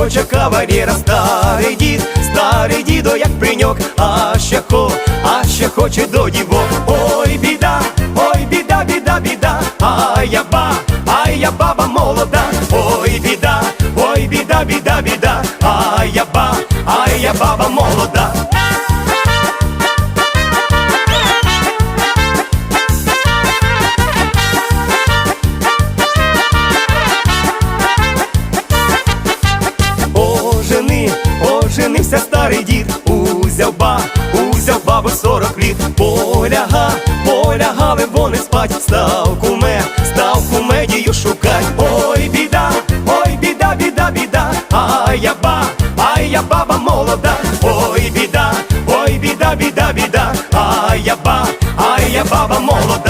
хоче кавалєра, старий дід, старий дідо, як пеньок, а ще хо, а ще хоче до дівок. Ой, біда, ой, біда, біда, біда, а я ба, а я баба молода, ой, біда, ой, біда, біда, біда, оженився старий дід, узяв ба, узяв бабу сорок літ, поляга, полягали вони спать, став куме, став кумедію шукать. Ой, біда, ой, біда, біда, біда, а я ба, а я баба молода, ой, біда, ой, біда, біда, біда, а я ба, а я баба молода.